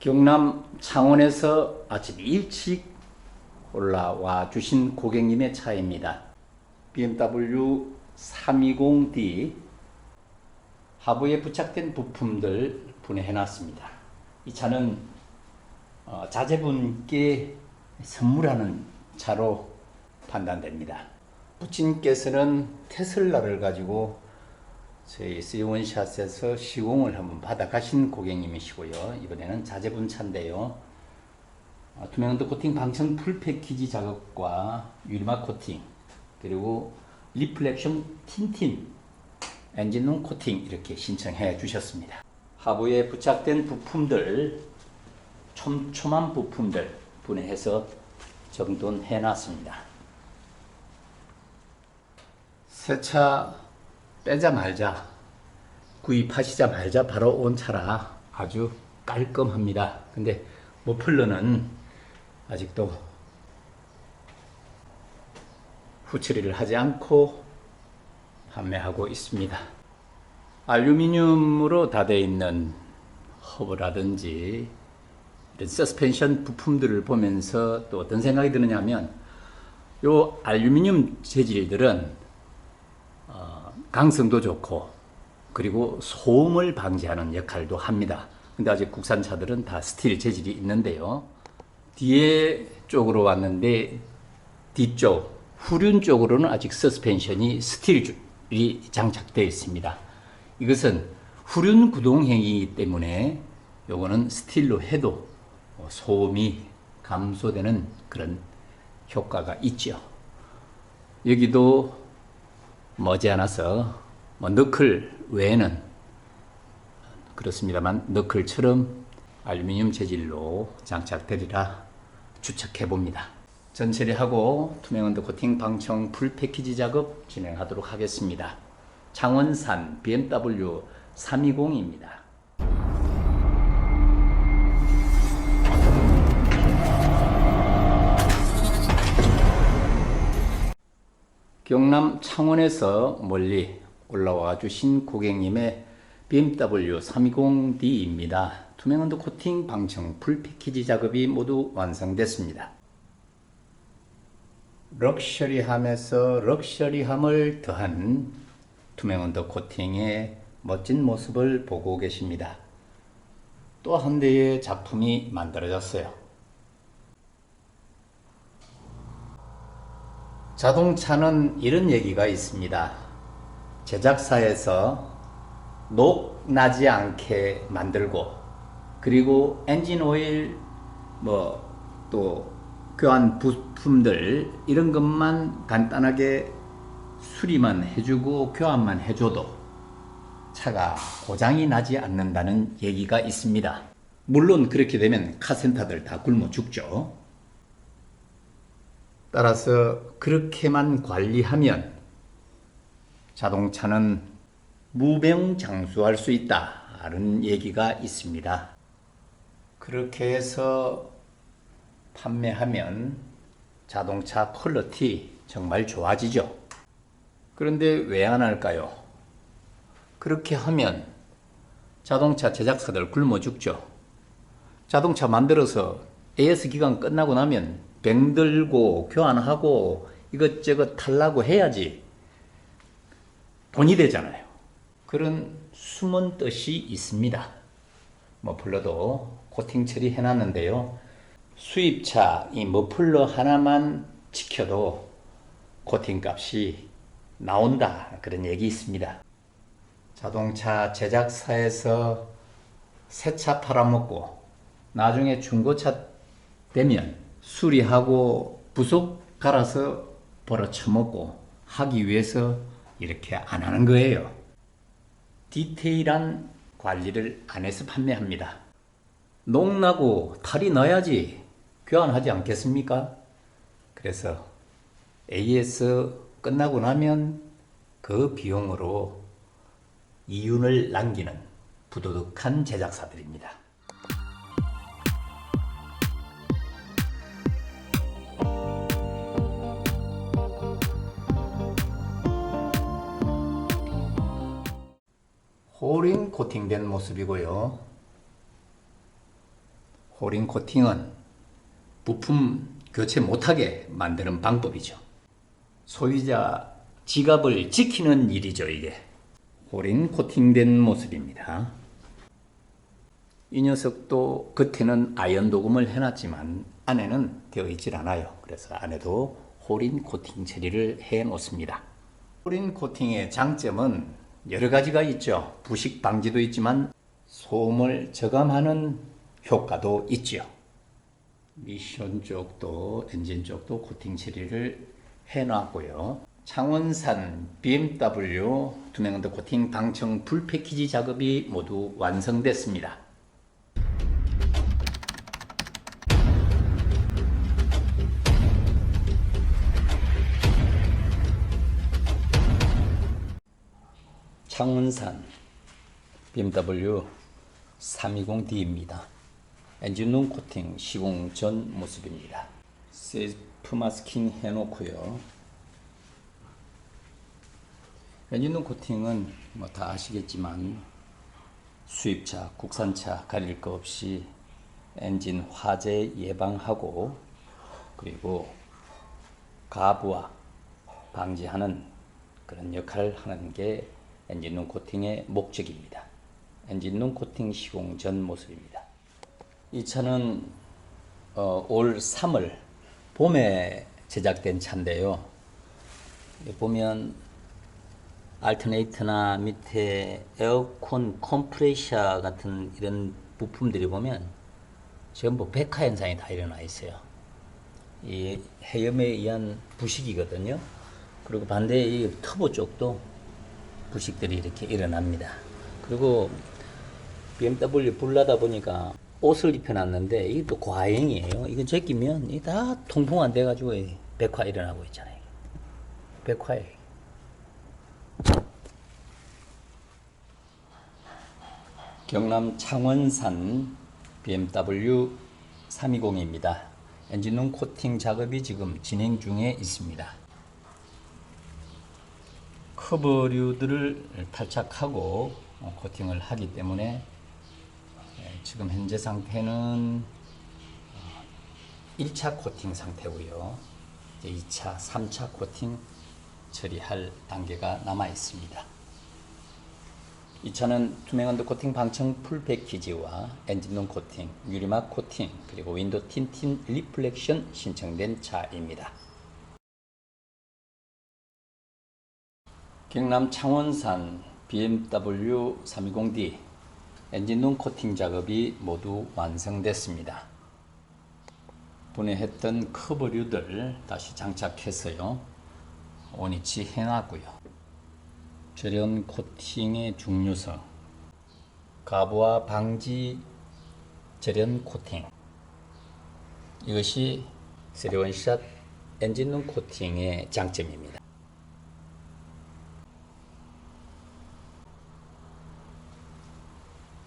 경남 창원에서 아침 일찍 올라와 주신 고객님의 차입니다. BMW 320D 하부에 부착된 부품들 분해해 놨습니다. 이 차는 어, 자제분께 선물하는 차로 판단됩니다. 부친께서는 테슬라를 가지고 저희 C1샷에서 시공을 한번 받아 가신 고객님이시고요. 이번에는 자제분 차인데요. 어, 투명도 코팅 방청 풀 패키지 작업과 유리막 코팅 그리고 리플렉션 틴틴 엔진룸 코팅 이렇게 신청해 주셨습니다. 하부에 부착된 부품들 촘촘한 부품들 분해해서 정돈해 놨습니다. 새차 빼자마자 구입하시자마자 바로 온 차라 아주 깔끔합니다. 근데 머플러는 아직도 후처리를 하지 않고 판매하고 있습니다. 알루미늄으로 다 되어 있는 허브라든지 이런 서스펜션 부품들을 보면서 또 어떤 생각이 드느냐면 요 알루미늄 재질들은 어, 강성도 좋고 그리고 소음을 방지하는 역할도 합니다. 근데 아직 국산차들은 다 스틸 재질이 있는데요. 뒤에 쪽으로 왔는데 뒤쪽 후륜 쪽으로는 아직 서스펜션이 스틸이 장착되어 있습니다. 이것은 후륜 구동행이기 때문에 요거는 스틸로 해도 뭐 소음이 감소되는 그런 효과가 있죠. 여기도 머지않아서 뭐 너클 외에는 그렇습니다만 너클처럼 알루미늄 재질로 장착되리라 추측해 봅니다. 전 처리하고 투명 언더 코팅 방청 풀 패키지 작업 진행하도록 하겠습니다. 창원산 BMW 320입니다. 경남 창원에서 멀리 올라와 주신 고객님의 BMW 320D입니다. 투명 언더 코팅 방청 풀 패키지 작업이 모두 완성됐습니다. 럭셔리함에서 럭셔리함을 더한 투명 언더 코팅의 멋진 모습을 보고 계십니다. 또 한 대의 작품이 만들어졌어요. 자동차는 이런 얘기가 있습니다. 제작사에서 녹 나지 않게 만들고 그리고 엔진 오일 뭐 또 교환 부품들 이런 것만 간단하게 수리만 해주고 교환만 해줘도 차가 고장이 나지 않는다는 얘기가 있습니다. 물론 그렇게 되면 카센터들 다 굶어 죽죠. 따라서 그렇게만 관리하면 자동차는 무병장수할 수 있다는 얘기가 있습니다. 그렇게 해서 판매하면 자동차 퀄리티 정말 좋아지죠. 그런데 왜 안 할까요? 그렇게 하면 자동차 제작사들 굶어 죽죠. 자동차 만들어서 AS 기간 끝나고 나면 병들고 교환하고 이것저것 탈라고 해야지 돈이 되잖아요. 그런 숨은 뜻이 있습니다. 머플러도 코팅 처리해 놨는데요. 수입차 이 머플러 하나만 지켜도 코팅 값이 나온다. 그런 얘기 있습니다. 자동차 제작사에서 새 차 팔아먹고 나중에 중고차 되면 수리하고 부속 갈아서 벌어쳐먹고 하기 위해서 이렇게 안 하는 거예요. 디테일한 관리를 안 해서 판매합니다. 녹나고 탈이 나야지 교환하지 않겠습니까? 그래서 AS 끝나고 나면 그 비용으로 이윤을 남기는 부도덕한 제작사들입니다. 홀인 코팅된 모습이고요. 호링 코팅은 부품 교체 못하게 만드는 방법이죠. 소비자 지갑을 지키는 일이죠, 이게. 호링 코팅된 모습입니다. 이 녀석도 겉에는 아연 도금을 해놨지만 안에는 되어 있질 않아요. 그래서 안에도 호린 코팅 처리를 해 놓습니다. 호린 코팅의 장점은 여러 가지가 있죠. 부식 방지도 있지만 소음을 저감하는 효과도 있죠. 미션 쪽도 엔진 쪽도 코팅 처리를 해 놨고요. 창원산 BMW 투명한도 코팅 방청 풀 패키지 작업이 모두 완성됐습니다. 창원산 BMW 320D입니다. 엔진룸 코팅 시공 전 모습입니다. 셀프 마스킹 해놓고요. 엔진룸 코팅은 뭐 다 아시겠지만 수입차, 국산차 가릴 거 없이 엔진 화재 예방하고 그리고 가부와 방지하는 그런 역할을 하는 게 엔진룸 코팅의 목적입니다. 엔진룸 코팅 시공 전 모습입니다. 이 차는 어, 올 3월 봄에 제작된 차인데요. 보면 알터네이터나 밑에 에어컨 컴프레셔 같은 이런 부품들이 보면 전부 백화 현상이 다 일어나 있어요. 이 해염에 의한 부식이거든요. 그리고 반대에 이 터보 쪽도 부식들이 이렇게 일어납니다. 그리고 BMW 불나다 보니까 옷을 입혀놨는데 이게 또 과행이에요. 이거 제끼면 이게 다 통풍 안 돼가지고 이 백화 일어나고 있잖아요. 백화에 경남 창원산 BMW 320입니다. 엔진룸 코팅 작업이 지금 진행 중에 있습니다. 커버류들을 탈착하고 어, 코팅을 하기 때문에 예, 지금 현재 상태는 1차 코팅 상태고요. 이제 2차, 3차 코팅 처리할 단계가 남아 있습니다. 이 차는 투명한도 코팅 방청 풀 패키지와 엔진룸 코팅, 유리막 코팅, 그리고 윈도 틴틴 리플렉션 신청된 차입니다. 경남 창원산 BMW 320D 엔진룸 코팅 작업이 모두 완성됐습니다. 분해했던 커버류들 다시 장착해서요. 원위치 해놨고요. 절연 코팅의 중요성, 가부와 방지 절연 코팅. 이것이 세리원샷 엔진룸 코팅의 장점입니다.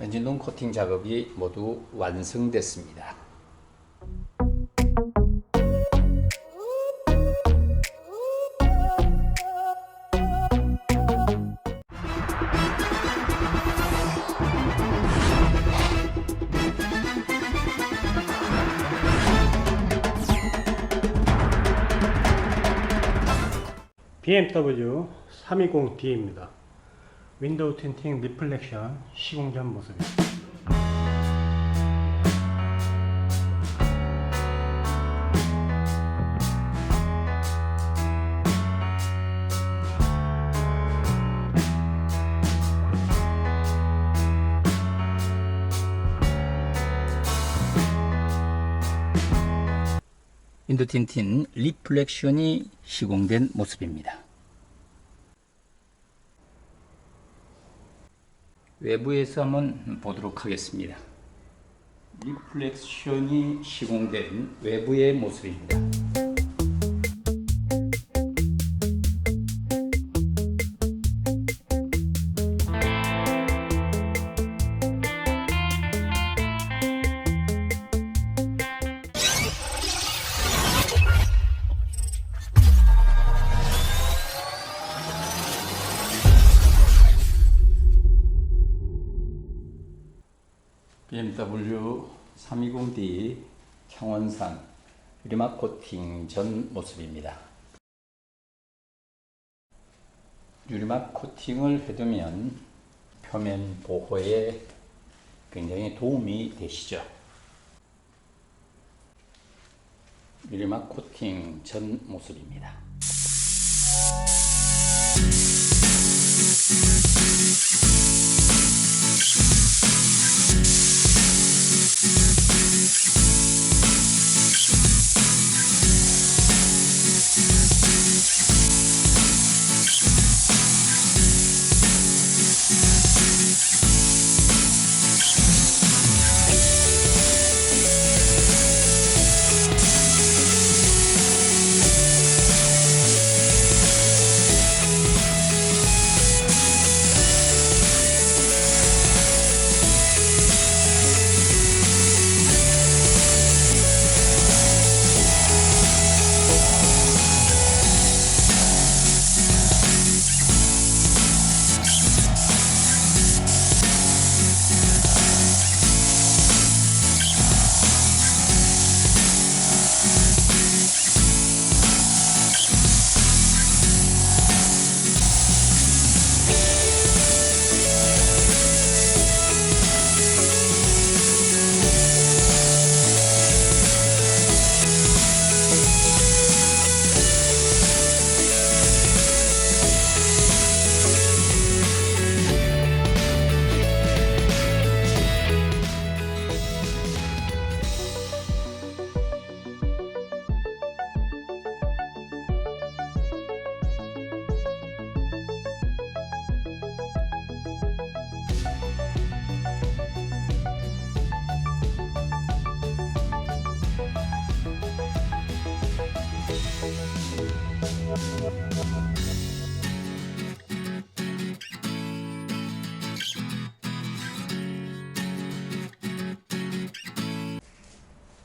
엔진룸 코팅 작업이 모두 완성됐습니다. BMW 320D입니다. 윈도우 틴팅 리플렉션 시공 전 모습입니다. 인도틴틴 리플렉션이 시공된 모습입니다. 외부에서 한번 보도록 하겠습니다. 리플렉션이 시공된 외부의 모습입니다. BMW 320D 창원산 유리막 코팅 전 모습입니다. 유리막 코팅을 해두면 표면 보호에 굉장히 도움이 되시죠. 유리막 코팅 전 모습입니다.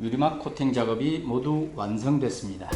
유리막 코팅 작업이 모두 완성됐습니다.